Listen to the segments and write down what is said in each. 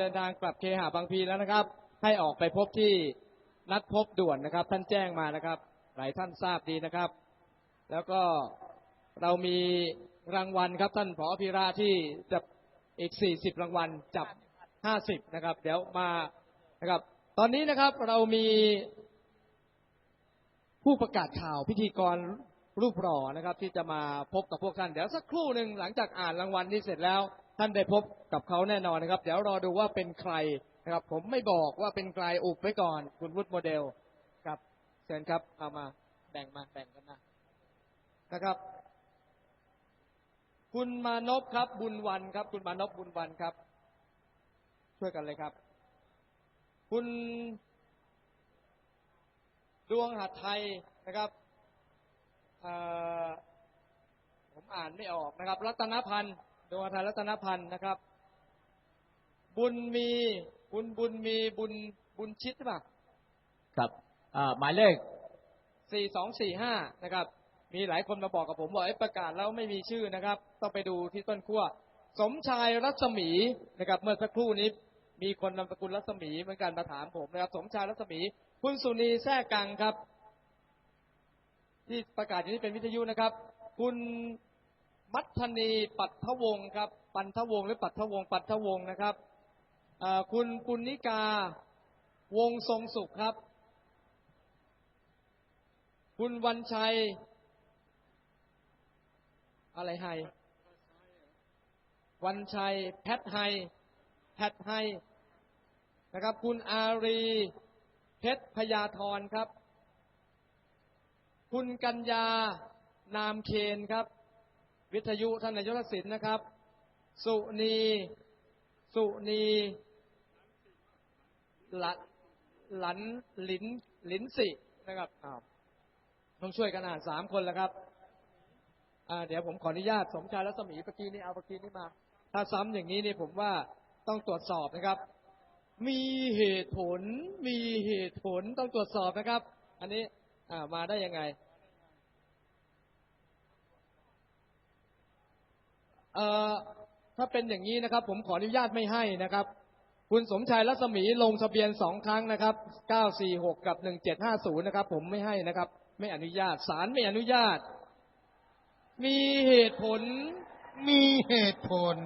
เดินทางกลับเคหะบางพีแล้วนะครับ ให้ออกไปพบที่นัดพบด่วนนะครับ ท่านแจ้งมานะครับ หลายท่านทราบดีนะครับ แล้วก็เรามีรางวัลครับท่านผอพิราที่จะอีก 40 รางวัลจับ 50 นะครับ เดี๋ยวมานะครับ ตอนนี้นะครับเรามีผู้ประกาศข่าวพิธีกรรูปหล่อนะครับ ที่จะมาพบกับพวกท่าน เดี๋ยวสักครู่หนึ่งหลังจากอ่านรางวัลที่เสร็จแล้ว ท่านได้พบกับเขาแน่นอนนะครับ เดี๋ยวรอดูว่าเป็นใครนะครับ ผมไม่บอกว่าเป็นใครอุบไว้ก่อน คุณวุฒิโมเดลครับเชิญครับเอามาแบ่งมาแบ่งกันนะนะครับ คุณมานพครับ บุญวันครับ คุณมานพบุญวันครับ ช่วยกันเลยครับ คุณดวงหัดไทยนะครับเอ่อผมอ่านไม่ออกนะครับ รัตนพันธ์ ดวงหัดไทยรัตนพันธ์นะครับ บุญมีบุญบุญมีบุญบุญชิดใช่ปะครับอ่าหมายเลขสี่สองสี่ห้านะครับ มีหลายคนมาบอกกับผมว่าเอ้ยประกาศแล้วไม่มีชื่อนะครับ ต้องไปดูที่ต้นขั้วสมชายรัศมีนะครับ เมื่อสักครู่นี้มีคนนามสกุลรัศมีเหมือนกันมาถามผมนะครับ สมชายรัศมี คุณสุนีแท้กังครับ ที่ประกาศอยู่นี้เป็นวิทยุนะครับ คุณ มัทนีปัททวงครับ ปันทวงหรือปัททวงปัททวงนะครับคุณปุณณิกาวงทรงสุขครับ คุณวันชัย อะไรไฮวันชัย แพทไฮแพทไฮนะครับ คุณอารี เพชรพยาธรครับ คุณกัญญานามเคนครับ วิทยุท่านนายกทักษิณนะครับ สุนีสุนีหลันหลันหลินหลินสินะครับอ้าวต้องช่วยกันอ่านสามคนแล้วครับอ่าเดี๋ยวผมขออนุญาตสมชายรัศมีเมื่อกี้นี่เอาเมื่อกี้นี่มา ถ้าซ้ำอย่างนี้นี่ผมว่าต้องตรวจสอบนะครับ มีเหตุผล มีเหตุผลต้องตรวจสอบนะครับ อันนี้อ่ามาได้ยังไง เอ่อถ้าเป็นอย่างนี้นะครับ ผมขออนุญาตไม่ให้นะครับ คุณสมชายรัศมีลงทะเบียนสองครั้งนะครับ 946 กับ 1750 นะครับ ผมไม่ให้นะครับ ไม่อนุญาตศาลไม่อนุญาต มีเหตุผล มีเหตุผล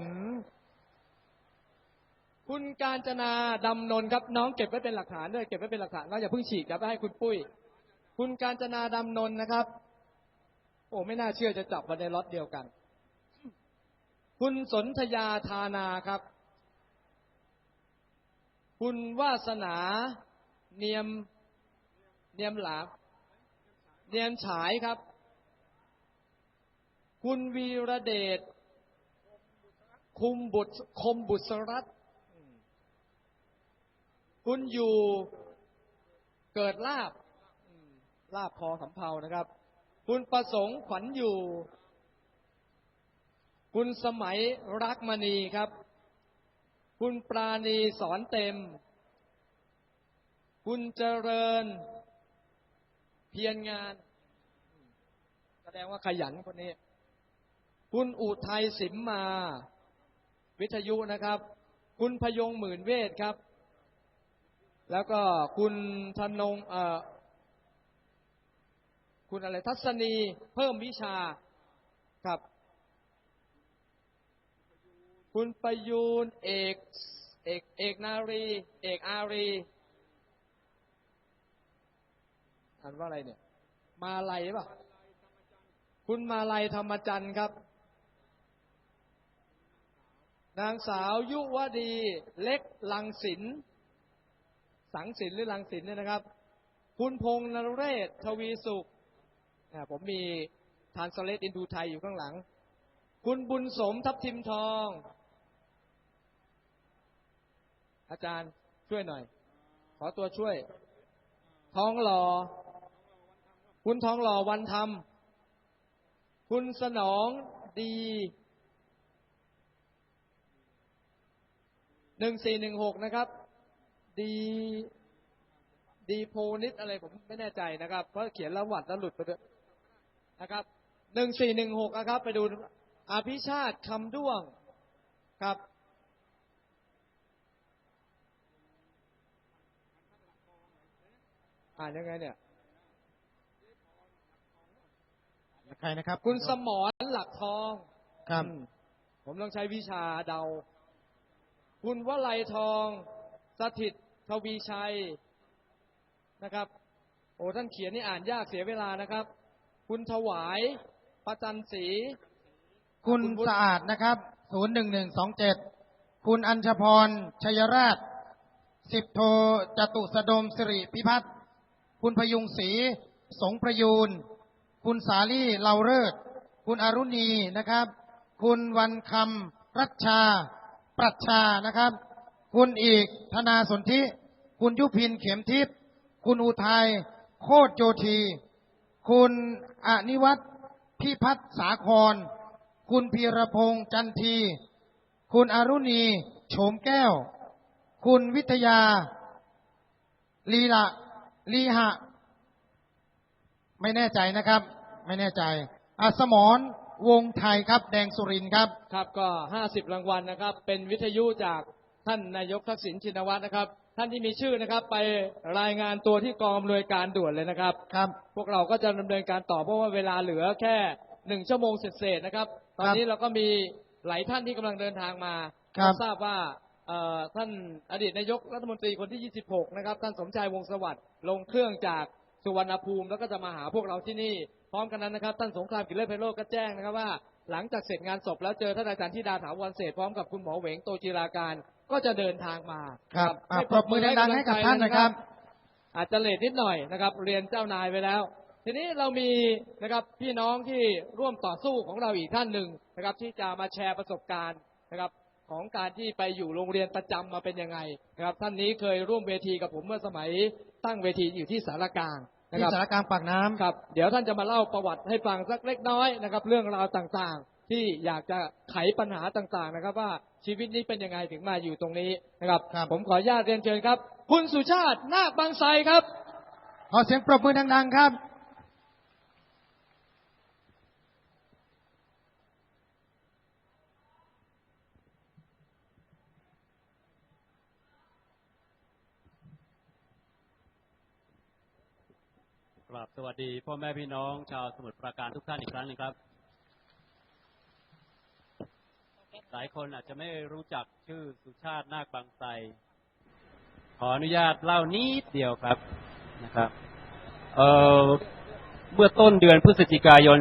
คุณการจนาดำนนท์ครับ น้องเก็บไว้เป็นหลักฐานด้วยเก็บไว้เป็นหลักฐานก็อย่าเพิ่งฉีกครับไปให้คุณปุ้ย คุณการจนาดำนนท์นะครับ โอ้ไม่น่าเชื่อจะจับมาในล็อตเดียวกัน คุณสนธยาธานาครับ คุณวาสนาเนียมเนียมหลาบเนียมฉายครับ คุณวีระเดชคุมบุตรคมบุตรรัตคุณอยู่เกิดลาบลาบพอสำเพานะครับ คุณประสงค์ขวัญอยู่ คุณสมัยรักมณีครับ คุณปราณีสอนเต็ม คุณเจริญ เพียรงาน แสดงว่าขยันคนนี้ คุณอุทัยสิมมา วิทยุนะครับ คุณพยงหมื่นเวทครับ แล้วก็คุณธนงเอ่อคุณอะไรทัศนีเพิ่มวิชาครับ คุณประยูนเอกเอกเอกนารี เอกอารีอ่านว่าอะไรเนี่ย มาลัยป่ะ คุณมาลัยธรรมจันทร์ครับ นางสาวยุวดี เล็กลังสิน สังสินหรือลังสินเนี่ยนะครับ คุณพงษ์นเรศ ทวีสุขผมมีทานสเลตอินดูไทยอยู่ข้างหลัง คุณบุญสมทับทิมทอง อาจารย์ช่วยหน่อย ขอตัวช่วย ทองหล่อคุณทองหล่อวันธรรม คุณสนองดีหนึ่งสี่หนึ่งหกนะครับ ดีดีโพนิดอะไรผมไม่แน่ใจนะครับ เพราะเขียนแล้วหวัดแล้วหลุดไปด้วยนะครับหนึ่งสี่หนึ่งหกนะครับ ไปดูอภิชาติคำด้วงครับ อ่านยังไงเนี่ย ใครนะครับคุณสมรหลักทองครับอืมผมต้องใช้วิชาเดา คุณวลัยทอง สถิตทวีชัยนะครับ โอ้ท่านเขียนนี่อ่านยากเสียเวลานะครับ คุณถวายประจันศรี คุณคุณวุฒิ สะอาดนะครับศูนย์หนึ่งหนึ่งสองเจ็ดคุณอัญชพรชัยราชสิบโทจตุสดมสิริพิพัฒน์ คุณพยุงศรีสงประยูน คุณสาลี่เลาเริศคุณอรุณีนะครับ คุณวันคำรัชชา ปรัชชานะครับ คุณอีกธนาสนธิ คุณยุพินเข็มทิพย์ คุณอุทัยโคตรโยธี คุณอนิวัตพิพัฒน์สาคร คุณพีรพงษ์จันที คุณอรุณีโฉมแก้ว คุณวิทยา ลีละ ลีหะ ไม่แน่ใจนะครับ ไม่แน่ใจอาสมรวงไทยครับ แดงสุรินทร์ครับ ครับก็ 50 รางวัลนะครับ เป็นวิทยุจากท่านนายกทักษิณชินวัตรนะครับ ท่านที่มีชื่อนะครับ ไปรายงานตัวที่กองอำนวยการด่วนเลยนะครับครับ พวกเราก็จะดำเนินการต่อเพราะว่าเวลาเหลือแค่หนึ่งชั่วโมงเศษๆนะครับ ตอนนี้เราก็มีหลายท่านที่กำลังเดินทางมาครับทราบว่าเอ่อ ท่านอดีตนายกรัฐมนตรีคนที่ 26 นะครับ ท่านสมชายวงศ์สวัสดิ์ลงเครื่องจากสุวรรณภูมิ แล้วก็จะมาหาพวกเราที่นี่ พร้อมกันนั้นนะครับ ท่านสงครามกิจเลิศไพโรจน์ก็แจ้งนะครับว่า หลังจากเสร็จงานศพแล้วเจอท่านอาจารย์ธิดาถาวรเศรษฐ์พร้อมกับคุณหมอเหวงโตจิราการก็จะเดินทางมาครับอะให้ปรบมือดังๆให้กับท่านนะครับ อาจจะเลทนิดหน่อยนะครับ เรียนเจ้านายไปแล้ว ทีนี้เรามีนะครับพี่น้องที่ร่วมต่อสู้ของเราอีกท่านหนึ่งนะครับ ที่จะมาแชร์ประสบการณ์นะครับ ของการที่ไปอยู่โรงเรียนประจำมาเป็นยังไงนะครับ ท่านนี้เคยร่วมเวทีกับผมเมื่อสมัยตั้งเวทีอยู่ที่สารกลางนะที่ครับสารกลางปากน้ำครับ เดี๋ยวท่านจะมาเล่าประวัติให้ฟังสักเล็กน้อยนะครับ เรื่องราวต่างๆ ที่อยากจะไขปัญหาต่างๆนะครับ ว่าชีวิตนี้เป็นยังไงถึงมาอยู่ตรงนี้นะครับครับผมขออนุญาตเรียนเชิญครับ คุณสุชาตินาคบางไทรครับ ขอเสียงปรบมือดังๆครับ กราบส วัสดี พ่อแม่พี่น้อง ชาวสมุทรปราการทุกท่านอีกครั้งหนึ่งครับ หลายคนอาจจะไม่รู้จักชื่อสุชาตินาคบางไทรขออนุญาตเล่านิดเดียวครับนะครับเอ่อเมื่อต้นเดือนพฤศจิกายน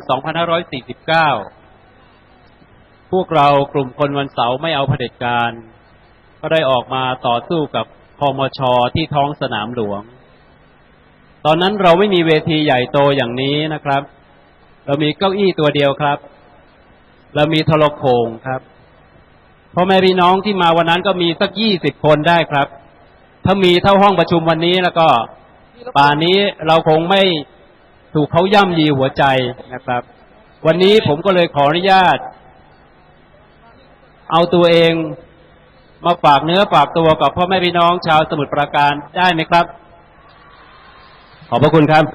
2549 พวกเรากลุ่มคนวันเสาร์ไม่เอาเผด็จการ ก็ได้ออกมาต่อสู้กับคอมชที่ท้องสนามหลวง ตอนนั้นเราไม่มีเวทีใหญ่โตอย่างนี้นะครับ เรามีเก้าอี้ตัวเดียวครับ เรามีโทรโขงครับพ่อแม่พี่น้องที่มาวันนั้นก็มีสักยี่สิบคนได้ครับ ถ้ามีเท่าห้องประชุมวันนี้แล้วก็ ป่านนี้เราคงไม่ถูกเขาย่ำยีหัวใจนะครับ วันนี้ผมก็เลยขออนุญาต เอาตัวเองมาฝากเนื้อฝากตัวกับพ่อแม่พี่น้องชาวสมุทรปราการได้ไหมครับ ขอบพระคุณครับ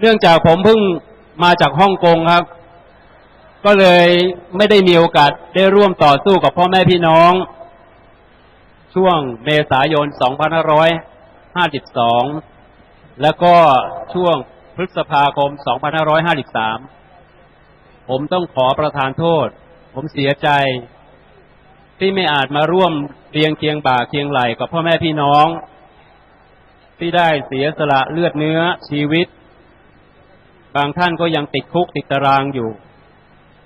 เนื่องจากผมเพิ่งมาจากฮ่องกงครับ ก็เลยไม่ได้มีโอกาสได้ร่วมต่อสู้กับพ่อแม่พี่น้อง ช่วงเมษายน 2552 แล้วก็ช่วงพฤษภาคม 2553 ผมต้องขอประทานโทษ ผมเสียใจที่ไม่อาจมาร่วมเรียงเคียงบ่าเคียงไหลกับพ่อแม่พี่น้อง ที่ได้เสียสละเลือดเนื้อชีวิต บางท่านก็ยังติดคุกติดตารางอยู่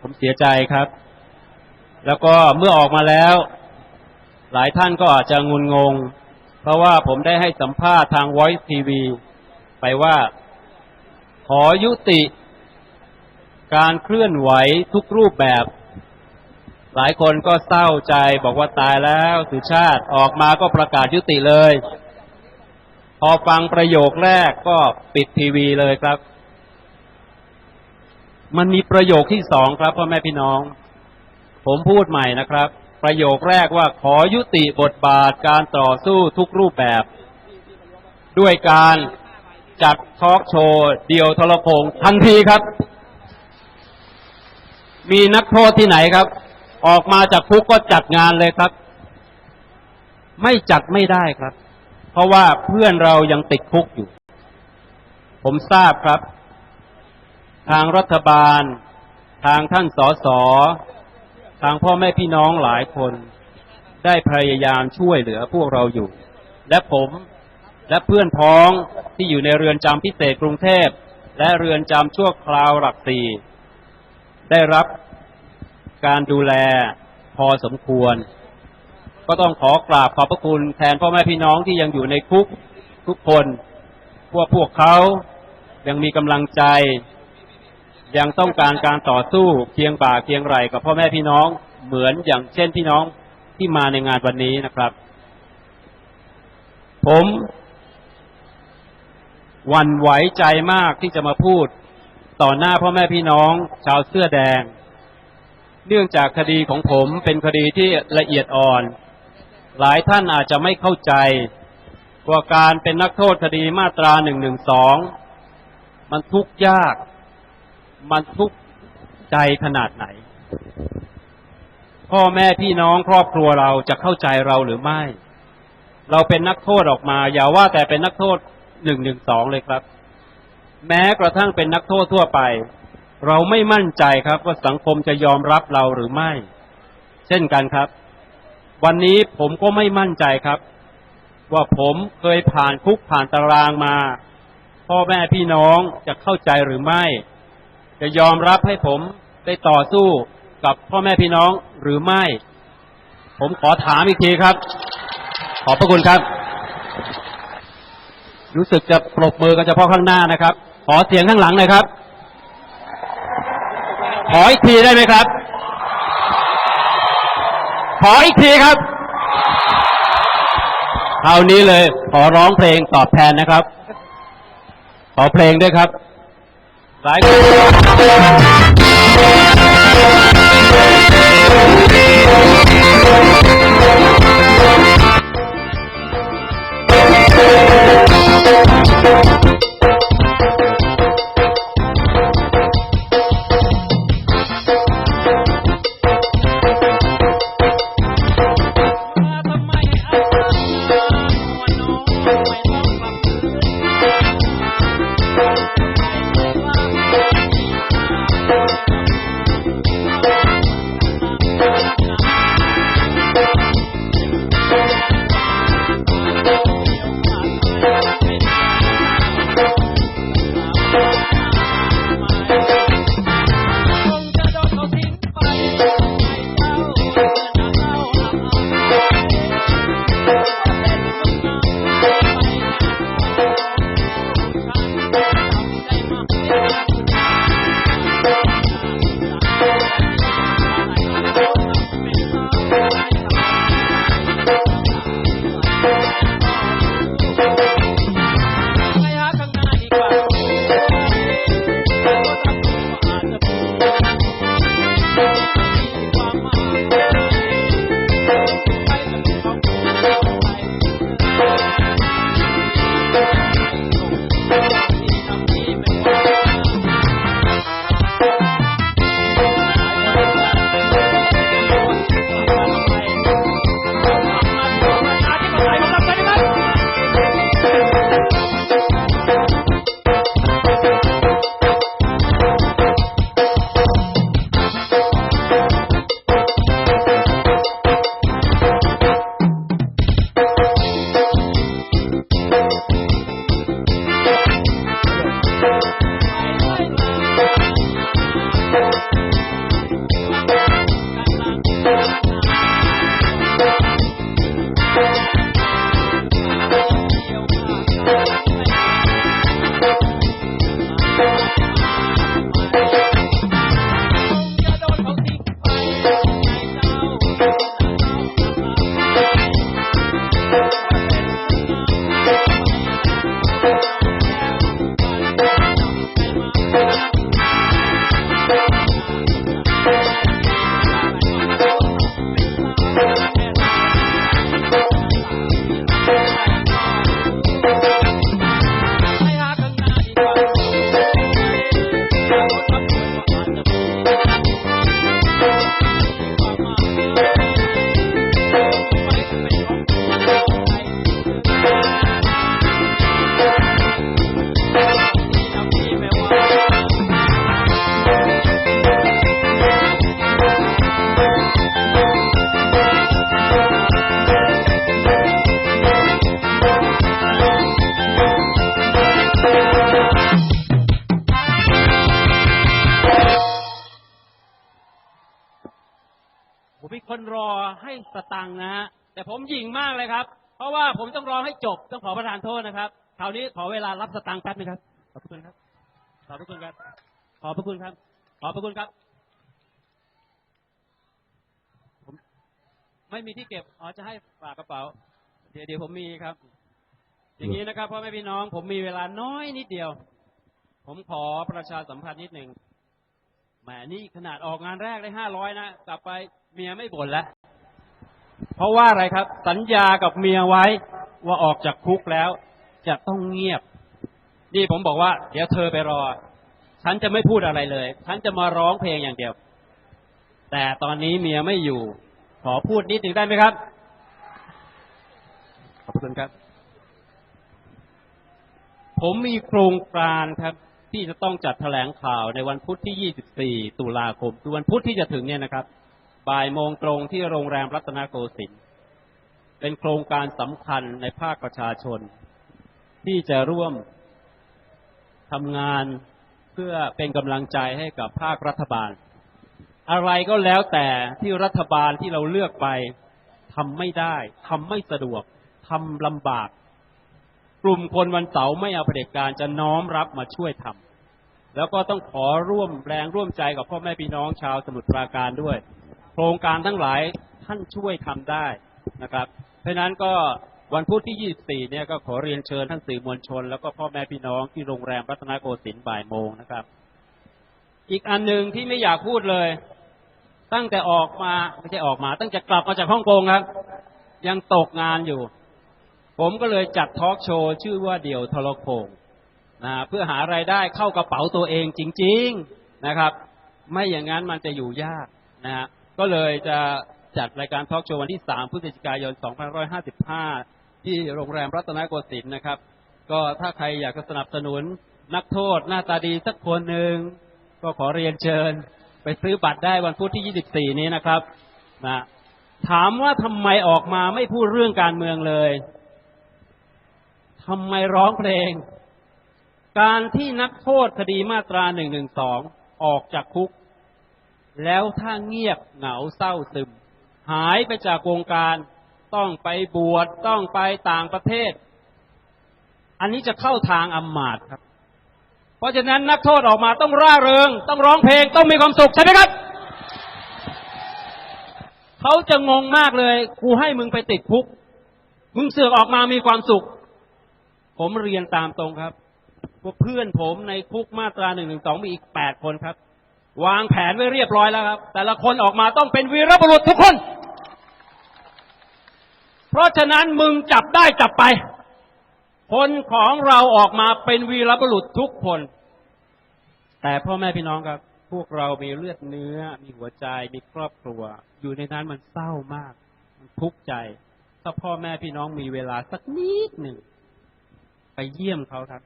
ผมเสียใจครับ แล้วก็เมื่อออกมาแล้ว หลายท่านก็อาจจะงุนงง เพราะว่าผมได้ให้สัมภาษณ์ทาง Voice TV ไปว่า ขอยุติการเคลื่อนไหวทุกรูปแบบ หลายคนก็เศร้าใจบอกว่าตายแล้วสุชาติออกมาก็ประกาศยุติเลย พอฟังประโยคแรกก็ปิดทีวีเลยครับ มันมีประโยคที่สองครับพ่อแม่พี่น้อง ผมพูดใหม่นะครับ ประโยคแรกว่าขอยุติบทบาทการต่อสู้ทุกรูปแบบ ด้วยการจัดทอล์กโชว์เดียวทรโพงทันทีครับ มีนักโทษที่ไหนครับ ออกมาจากคุกก็จัดงานเลยครับ ไม่จัดไม่ได้ครับ เพราะว่าเพื่อนเรายังติดคุกอยู่ ผมทราบครับ ทางรัฐบาล ทางท่านสสทางพ่อแม่พี่น้องหลายคน ได้พยายามช่วยเหลือพวกเราอยู่ และผมและเพื่อนพ้องที่อยู่ในเรือนจำพิเศษกรุงเทพ และเรือนจำชั่วคราวหลักสี่ได้รับการดูแลพอสมควร ก็ต้องขอกราบขอบพระคุณแทนพ่อแม่พี่น้องที่ยังอยู่ในคุกทุกคนพวกพวกเขายังมีกำลังใจ ยังต้องการการต่อสู้เคียงบ่าเคียงไหลกับพ่อแม่พี่น้องเหมือนอย่างเช่นพี่น้องที่มาในงานวันนี้นะครับ ผมวันไหวใจมากที่จะมาพูดต่อหน้าพ่อแม่พี่น้อง ชาวเสื้อแดง เนื่องจากคดีของผมเป็นคดีที่ละเอียดอ่อน หลายท่านอาจจะไม่เข้าใจว่าการเป็นนักโทษคดีมาตราหนึ่งหนึ่งสองมันทุกข์ยาก มันทุกข์ใจขนาดไหน พ่อแม่พี่น้องครอบครัวเราจะเข้าใจเราหรือไม่ เราเป็นนักโทษออกมา อย่าว่าแต่เป็นนักโทษหนึ่งหนึ่งสองเลยครับ แม้กระทั่งเป็นนักโทษทั่วไป เราไม่มั่นใจครับว่าสังคมจะยอมรับเราหรือไม่ เช่นกันครับ วันนี้ผมก็ไม่มั่นใจครับ ว่าผมเคยผ่านคุกผ่านตารางมา พ่อแม่พี่น้องจะเข้าใจหรือไม่ จะยอมรับให้ผมได้ต่อสู้กับพ่อแม่พี่น้องหรือไม่ ผมขอถามอีกทีครับ ขอบพระคุณครับ รู้สึกจะปรบมือกันเฉพาะข้างหน้านะครับ ขอเสียงข้างหลังหน่อยครับ ขออีกทีได้ไหมครับ ขออีกทีครับคราวนี้เลย ขอร้องเพลงตอบแทนนะครับ ขอเพลงด้วยครับหลายคน ให้สตังค์นะฮะแต่ผมหยิ่งมากเลยครับ เพราะว่าผมต้องร้องให้จบต้องขอประทานโทษนะครับคราวนี้ขอเวลารับสตังค์แป๊บนึงครับขอบพระคุณครับ ขอบพระคุณครับ ขอบพระคุณครับ ขอบพระคุณครับผมไม่มีที่เก็บอ๋อจะให้ฝากกระเป๋า เดี๋ยวเดี๋ยวผมมีครับ อย่างนี้นะครับพ่อแม่พี่น้องผมมีเวลาน้อยนิดเดียว ผมขอประชาสัมพันธ์นิดหนึ่งแหมนี่ขนาดออกงานแรกได้ห้าร้อยนะกลับไปเมียไม่บ่นแล้ว เพราะว่าอะไรครับ สัญญากับเมียไว้ว่าออกจากคุกแล้ว จะต้องเงียบ นี่ผมบอกว่า เดี๋ยวเธอไปรอ ฉันจะไม่พูดอะไรเลย ฉันจะมาร้องเพลงอย่างเดียว แต่ตอนนี้เมียไม่อยู่ ขอพูดนิดหนึ่งได้ไหมครับ ขอบคุณครับ ผมมีโครงการครับที่จะต้องจัดแถลงข่าวในวันพุธที่ 24 ตุลาคมคือวันพุธที่จะถึงเนี่ยนะครับ บ่ายโมงตรงที่โรงแรมรัตนโกสินทร์เป็นโครงการสำคัญในภาคประชาชน ที่จะร่วมทำงานเพื่อเป็นกำลังใจให้กับภาครัฐบาล อะไรก็แล้วแต่ที่รัฐบาลที่เราเลือกไปทำไม่ได้ทำไม่สะดวกทำลำบาก กลุ่มคนวันเสาร์ไม่เอาเผด็จการจะน้อมรับมาช่วยทำแล้วก็ต้องขอร่วมแรงร่วมใจกับพ่อแม่พี่น้องชาวสมุทรปราการด้วย โครงการทั้งหลายท่านช่วยทำได้นะครับ เพราะฉะนั้นก็วันพุธที่ 24 เนี่ยก็ขอเรียนเชิญท่านสื่อมวลชน แล้วก็พ่อแม่พี่น้องที่โรงแรมรัตนโกสินทร์บ่ายโมงนะครับ อีกอันหนึ่งที่ไม่อยากพูดเลย ตั้งแต่ออกมาไม่ใช่ออกมา ตั้งแต่กลับมาจากฮ่องกงครับ ยังตกงานอยู่ ผมก็เลยจัดทอล์กโชว์ชื่อว่าเดี่ยวทรโขงนะเพื่อหารายได้เข้ากระเป๋าตัวเองจริง ๆนะครับ ไม่อย่างนั้นมันจะอยู่ยากนะฮะ ก็เลยจะจัดรายการทอล์กโชว์วันที่ 3 พฤศจิกายน 2555 ที่โรงแรมรัตนโกสินทร์นะครับ ก็ถ้าใครอยากจะสนับสนุนนักโทษหน้าตาดีสักคนหนึ่ง ก็ขอเรียนเชิญ ไปซื้อบัตรได้วันพุธที่ 24 นี้นะครับนะถามว่าทำไมออกมาไม่พูดเรื่องการเมืองเลยทำไมร้องเพลง การที่นักโทษคดีมาตรา 112 ออกจากคุก แล้วถ้าเงียบเหงาเศร้าซึม หายไปจากวงการ ต้องไปบวชต้องไปต่างประเทศ อันนี้จะเข้าทางอำมาตย์ครับ เพราะฉะนั้นนักโทษออกมาต้องร่าเริง ต้องร้องเพลงต้องมีความสุขใช่ไหมครับ เขาจะงงมากเลยกูให้มึงไปติดคุก มึงเสือกออกมามีความสุข ผมเรียนตามตรงครับพวกเพื่อนผมในคุกมาตราหนึ่งหนึ่งสองมีอีกแปดคนครับ วางแผนไว้เรียบร้อยแล้วครับ แต่ละคนออกมาต้องเป็นวีรบุรุษทุกคน เพราะฉะนั้นมึงจับได้จับไป คนของเราออกมาเป็นวีรบุรุษทุกคน แต่พ่อแม่พี่น้องครับ พวกเรามีเลือดเนื้อ มีหัวใจ มีครอบครัว อยู่ในนั้นมันเศร้ามาก มันทุกข์ใจ ถ้าพ่อแม่พี่น้องมีเวลาสักนิดหนึ่งไปเยี่ยมเขาครับ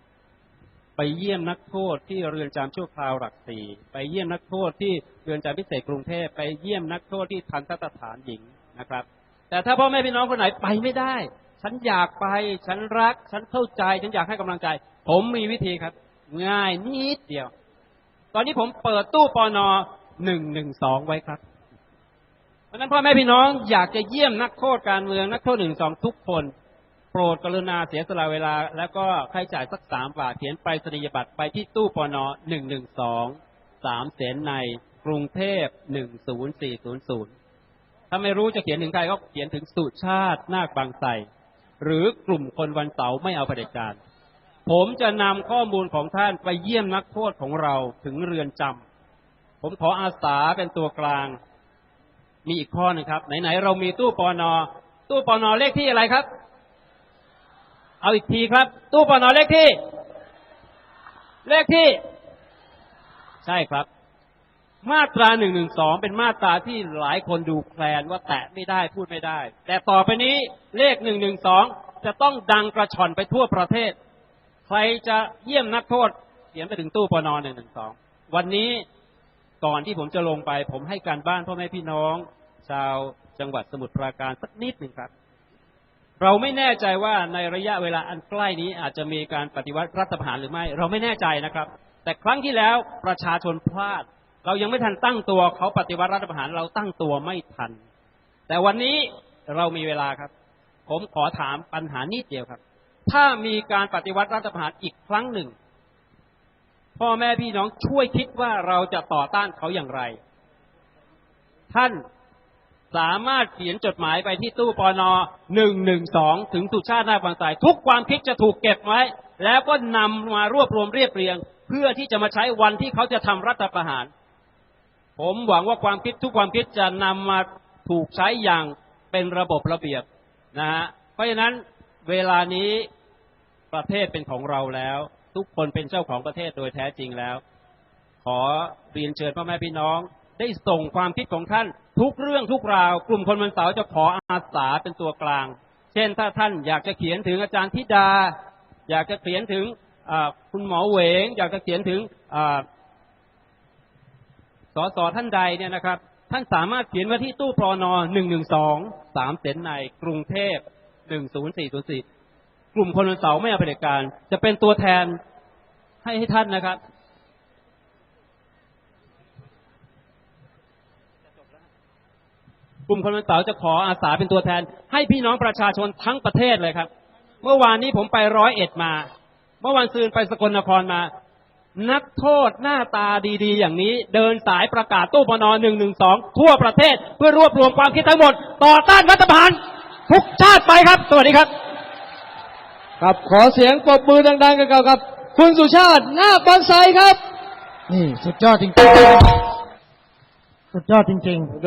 ไปเยี่ยมนักโทษที่เรือนจำชั่วคราวหลักสี่ไปเยี่ยมนักโทษที่เรือนจำพิเศษกรุงเทพไปเยี่ยมนักโทษที่ทันสถานหญิงนะครับ แต่ถ้าพ่อแม่พี่น้องคนไหนไปไม่ได้ ฉันอยากไปฉันรัก ฉันเข้าใจ ฉันอยากให้กำลังใจ ผมมีวิธีครับ ง่ายนิดเดียว ตอนนี้ผมเปิดตู้ปอนอหนึ่งหนึ่งสองไว้ครับเพราะฉะนั้นพ่อแม่พี่น้องอยากจะเยี่ยมนักโทษการเมืองนักโทษหนึ่งสองทุกคน รดกรุณาเสียสละเวลา แล้วก็ค่าใช้จ่ายสักสามบาทเขียนไปสนียบัตรไปที่ตู้ปอนอหนึ่งหนึ่งสองสามเสนในกรุงเทพหนึ่งศูนย์สี่ศูนย์ศูนย์ถ้าไม่รู้จะเขียนถึงใครก็เขียนถึงสุชาตินาคบางไทรหรือกลุ่มคนวันเสาร์ไม่เอาเผด็จการ ผมจะนำข้อมูลของท่านไปเยี่ยมนักโทษของเราถึงเรือนจำผมขออาสาเป็นตัวกลาง มีอีกข้อหนึงครับ ไหนๆเรามีตู้ปอนอ ตู้ปอนอเลขที่อะไรครับ เอาอีกทีครับ ตู้ปอนอเลขที่ เลขที่ ใช่ครับ มาตราหนึ่งหนึ่งสองเป็นมาตราที่หลายคนดูแคลนว่าแตะไม่ได้พูดไม่ได้ แต่ต่อไปนี้เลขหนึ่งหนึ่งสองจะต้องดังกระชอนไปทั่วประเทศ ใครจะเยี่ยมนักโทษเขียนไปถึงตู้ปนอหนึ่งหนึ่งสองวันนี้ก่อนที่ผมจะลงไป ผมให้การบ้านพ่อแม่พี่น้อง ชาวจังหวัดสมุทรปราการสักนิดหนึ่งครับ เราไม่แน่ใจว่าในระยะเวลาอันใกล้นี้อาจจะมีการปฏิวัติรัฐประหารหรือไม่ เราไม่แน่ใจนะครับ แต่ครั้งที่แล้วประชาชนพลาด เรายังไม่ทันตั้งตัวเขาปฏิวัติรัฐประหารเราตั้งตัวไม่ทัน แต่วันนี้เรามีเวลาครับ ผมขอถามปัญหานิดเดียวครับ ถ้ามีการปฏิวัติรัฐประหารอีกครั้งหนึ่ง พ่อแม่พี่น้องช่วยคิดว่าเราจะต่อต้านเขาอย่างไร ท่าน สามารถเขียนจดหมายไปที่ตู้ปอนอหนึ่งหนึ่งสองถึงสุชาตินาควางสาย ทุกความคิดจะถูกเก็บไว้ แล้วก็นำมารวบรวมเรียบเรียง เพื่อที่จะมาใช้วันที่เขาจะทำรัฐประหาร ผมหวังว่าความคิดทุกความคิดจะนำมาถูกใช้อย่างเป็นระบบระเบียบนะฮะเพราะฉะนั้นเวลานี้ประเทศเป็นของเราแล้ว ทุกคนเป็นเจ้าของประเทศโดยแท้จริงแล้ว ขอเรียนเชิญพ่อแม่พี่น้องได้ส่งความคิดของท่าน ทุกเรื่องทุกราว กลุ่มคนวันเสาร์จะขออาสาเป็นตัวกลาง เช่นถ้าท่านอยากจะเขียนถึงอาจารย์ธิดา อยากจะเขียนถึงคุณหมอเหวง อยากจะเขียนถึงอ่าสสท่านใดเนี่ยนะครับ ท่านสามารถเขียนไว้ที่ตู้ปรนหนึ่งหนึ่งสองสามเสนในกรุงเทพหนึ่งศูนย์สี่ศูนย์สี่กลุ่มคนวันเสาร์ไม่เอาเผด็จการ จะเป็นตัวแทนให้ให้ท่านนะครับ กลุ่มคนวันเสาร์จะขออาสาเป็นตัวแทน ให้พี่น้องประชาชนทั้งประเทศเลยครับ เมื่อวานนี้ผมไปร้อยเอ็ดมา เมื่อวันซืนไปสกลนครมา นักโทษหน้าตาดีๆ อย่างนี้ เดินสายประกาศตู้ปนหนึ่งหนึ่งสองทั่วประเทศเพื่อรวบรวมความคิดทั้งหมด ต่อต้านรัฐประหารทุกชาติไปครับ สวัสดีครับครับขอเสียงปรบมือดังๆกันกับ คุณสุชาตินาคบางไทรครับ นี่สุดยอดจริงๆ สุดยอดจริง ๆ